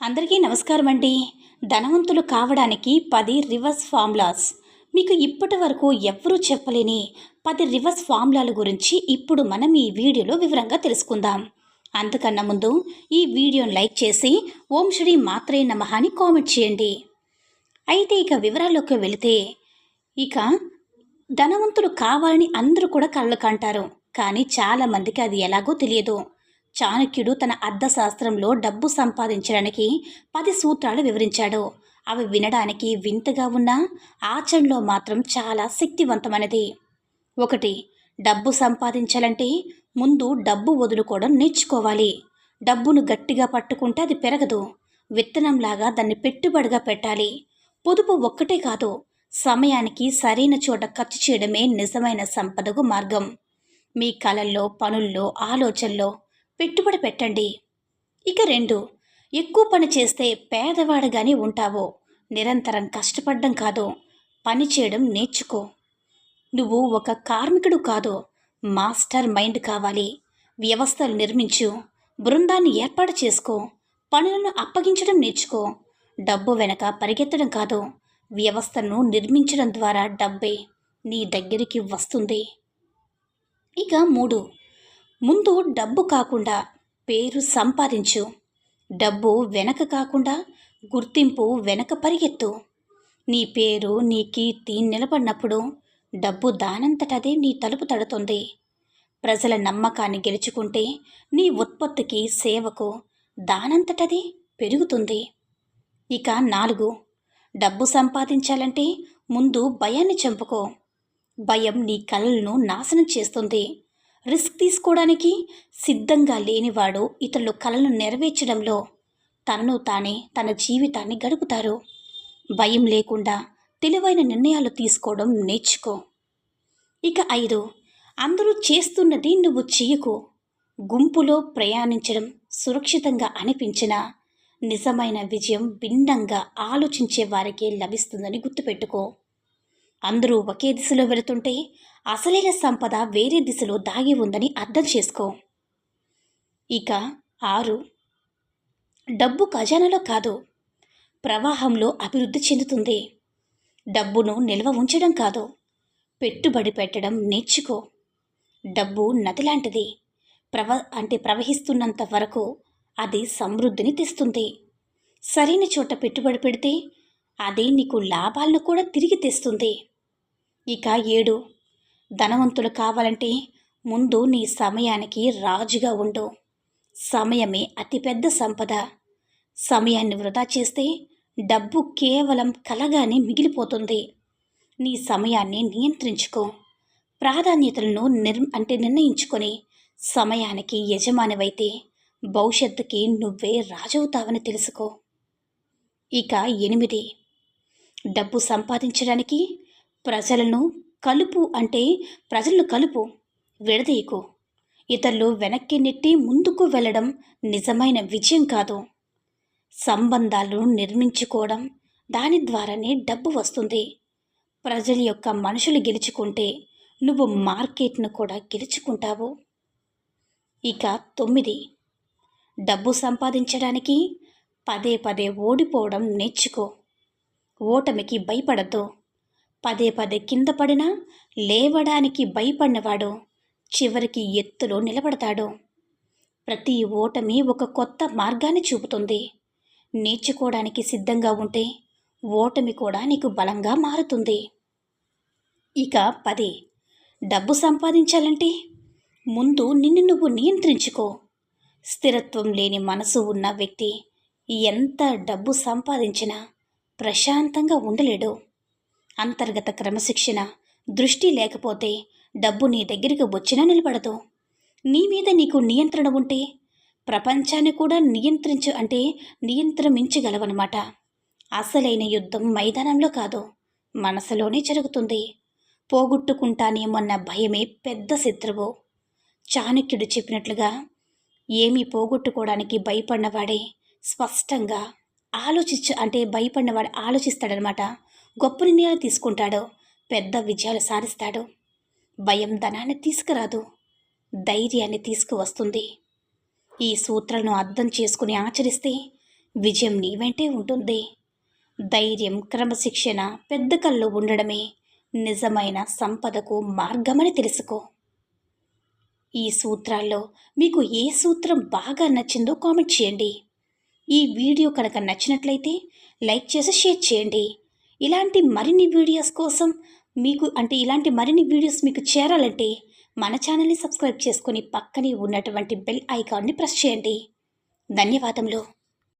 అందరికీ నమస్కారం అండి ధనవంతులు కావడానికి పది రివర్స్ ఫార్ములాస్. మీకు ఇప్పటి వరకు ఎవ్వరూ చెప్పలేని పది రివర్స్ ఫార్ములాల గురించి ఇప్పుడు మనం ఈ వీడియోలో వివరంగా తెలుసుకుందాం. అంతకన్నా ముందు ఈ వీడియోను లైక్ చేసి ఓం శ్రీ మాత్రే నమః అని కామెంట్ చేయండి. అయితే ఇక వివరాల్లోకి వెళితే ఇక ధనవంతులు కావాలని అందరూ కూడా కళ్ళు కంటారు. కానీ చాలామందికి అది ఎలాగో తెలియదు. చాణక్యుడు తన అర్థశాస్త్రంలో డబ్బు సంపాదించడానికి పది సూత్రాలు వివరించాడు. అవి వినడానికి వింతగా ఉన్నా ఆచరణలో మాత్రం చాలా శక్తివంతమైనది. ఒకటి డబ్బు సంపాదించాలంటే ముందు డబ్బు వదులుకోవడం నేర్చుకోవాలి. డబ్బును గట్టిగా పట్టుకుంటే అది పెరగదు. విత్తనంలాగా దాన్ని పెట్టుబడిగా పెట్టాలి. పొదుపు ఒక్కటే కాదు సమయానికి సరైన చోట ఖర్చు చేయడమే నిజమైన సంపదకు మార్గం. మీ కళల్లో పనుల్లో ఆలోచనలో పెట్టుబడి పెట్టండి. ఇక రెండు ఎక్కువ పని చేస్తే పేదవాడిగానే ఉంటావో. నిరంతరం కష్టపడడం కాదు పని చేయడం నేర్చుకో. నువ్వు ఒక కార్మికుడు కాదు మాస్టర్ మైండ్ కావాలి. వ్యవస్థలు నిర్మించు బృందాన్ని ఏర్పాటు చేసుకో పనులను అప్పగించడం నేర్చుకో. డబ్బు వెనక పరిగెత్తడం కాదు వ్యవస్థను నిర్మించడం ద్వారా డబ్బే నీ దగ్గరికి వస్తుంది. ఇక మూడు ముందు డబ్బు కాకుండా పేరు సంపాదించు. డబ్బు వెనక కాకుండా గుర్తింపు వెనక పరిగెత్తు. నీ పేరు నీ కీర్తి నిలబడినప్పుడు డబ్బు దానంతటదే నీ తలుపు తడుతుంది. ప్రజల నమ్మకాన్ని గెలుచుకుంటే నీ ఉత్పత్తికి సేవకు దానంతటది పెరుగుతుంది. ఇక నాలుగు డబ్బు సంపాదించాలంటే ముందు భయాన్ని చంపుకో. భయం నీ కళలను నాశనం చేస్తుంది. రిస్క్ తీసుకోవడానికి సిద్ధంగా లేనివాడు ఇతరుల కలను నెరవేర్చడంలో తనను తానే తన జీవితాన్ని గడుపుతారు. భయం లేకుండా తెలివైన నిర్ణయాలు తీసుకోవడం నేర్చుకో. ఇక ఐదు అందరూ చేస్తున్నది నువ్వు చెయ్యకు. గుంపులో ప్రయాణించడం సురక్షితంగా అనిపించిన నిజమైన విజయం భిన్నంగా ఆలోచించే వారికే లభిస్తుందని గుర్తుపెట్టుకో. అందరూ ఒకే దిశలో వెళుతుంటే అసలైన సంపద వేరే దిశలో దాగి ఉందని అర్థం చేసుకో. ఇక ఆరు. డబ్బు ఖజానాలో కాదు ప్రవాహంలో అభివృద్ధి చెందుతుంది. డబ్బును నిల్వ ఉంచడం కాదు పెట్టుబడి పెట్టడం నేర్చుకో. డబ్బు నది లాంటిది ప్రవ అంటే ప్రవహిస్తున్నంత వరకు అది సమృద్ధిని తెస్తుంది. సరైన చోట పెట్టుబడి పెడితే అది నీకు లాభాలను కూడా తిరిగి తెస్తుంది. ఇక ఏడు. ధనవంతులు కావాలంటే ముందు నీ సమయానికి రాజుగా ఉండు. సమయమే అతిపెద్ద సంపద. సమయాన్ని వృధా చేస్తే డబ్బు కేవలం కలగానే మిగిలిపోతుంది. నీ సమయాన్ని నియంత్రించుకో. ప్రాధాన్యతలను నిర్ అంటే నిర్ణయించుకొని సమయానికి యజమానివైతే భవిష్యత్తుకి నువ్వే రాజవుతావని తెలుసుకో. ఇక ఎనిమిది. డబ్బు సంపాదించడానికి ప్రజలను కలుపు అంటే ప్రజలను కలుపు విడదీయకు. ఇతరులు వెనక్కి నెట్టి ముందుకు వెళ్ళడం నిజమైన విజయం కాదు. సంబంధాలను నిర్మించుకోవడం దాని ద్వారానే డబ్బు వస్తుంది. ప్రజల యొక్క మనుషులు గెలుచుకుంటే నువ్వు మార్కెట్ను కూడా గెలుచుకుంటావు. ఇక తొమ్మిది. డబ్బు సంపాదించడానికి పదే పదే ఓడిపోవడం నేర్చుకో. ఓటమికి భయపడద్దు. పదే పదే కింద పడినా లేవడానికి భయపడినవాడు చివరికి ఎత్తులో నిలబడతాడు. ప్రతి ఓటమి ఒక కొత్త మార్గాన్ని చూపుతుంది. నేర్చుకోవడానికి సిద్ధంగా ఉంటే ఓటమి కూడా నీకు బలంగా మారుతుంది. ఇక పది డబ్బు సంపాదించాలంటే ముందు నిన్ను నువ్వు నియంత్రించుకో. స్థిరత్వం లేని మనసు ఉన్న వ్యక్తి ఎంత డబ్బు సంపాదించినా ప్రశాంతంగా ఉండలేడు. అంతర్గత క్రమశిక్షణ దృష్టి లేకపోతే డబ్బు నీ దగ్గరికి వచ్చినా నిలబడదు. నీ మీద నీకు నియంత్రణ ఉంటే ప్రపంచాన్ని కూడా నియంత్రించు అంటే నియంత్రమించగలవన్నమాట. అసలైన యుద్ధం మైదానంలో కాదు మనసులోనే జరుగుతుంది. పోగొట్టుకుంటానేమన్న భయమే పెద్ద శత్రువు. చాణక్యుడు చెప్పినట్లుగా ఏమీ పోగొట్టుకోవడానికి భయపడినవాడే స్పష్టంగా ఆలోచించు అంటే భయపడినవాడు ఆలోచిస్తాడనమాట గొప్ప నిర్ణయాలు తీసుకుంటాడో. పెద్ద విజయాలు సాధిస్తాడు. భయం ధనాన్ని తీసుకురాదు. ధైర్యాన్ని తీసుకువస్తుంది. ఈ సూత్రాలను అర్థం చేసుకుని ఆచరిస్తే విజయం నీ వెంటే ఉంటుంది. ధైర్యం క్రమశిక్షణ పెద్ద కళ్ళు ఉండడమే నిజమైన సంపదకు మార్గమని తెలుసుకో. ఈ సూత్రాల్లో మీకు ఏ సూత్రం బాగా నచ్చిందో కామెంట్ చేయండి. ఈ వీడియో కనుక నచ్చినట్లయితే లైక్ చేసి షేర్ చేయండి. ఇలాంటి మరిన్ని వీడియోస్ కోసం మీకు అంటే ఇలాంటి మరిన్ని వీడియోస్ మీకు చేరాలంటే మన ఛానల్ని సబ్స్క్రైబ్ చేసుకొని పక్కనే ఉన్నటువంటి బెల్ ఐకాన్ని ప్రెస్ చేయండి. ధన్యవాదములు.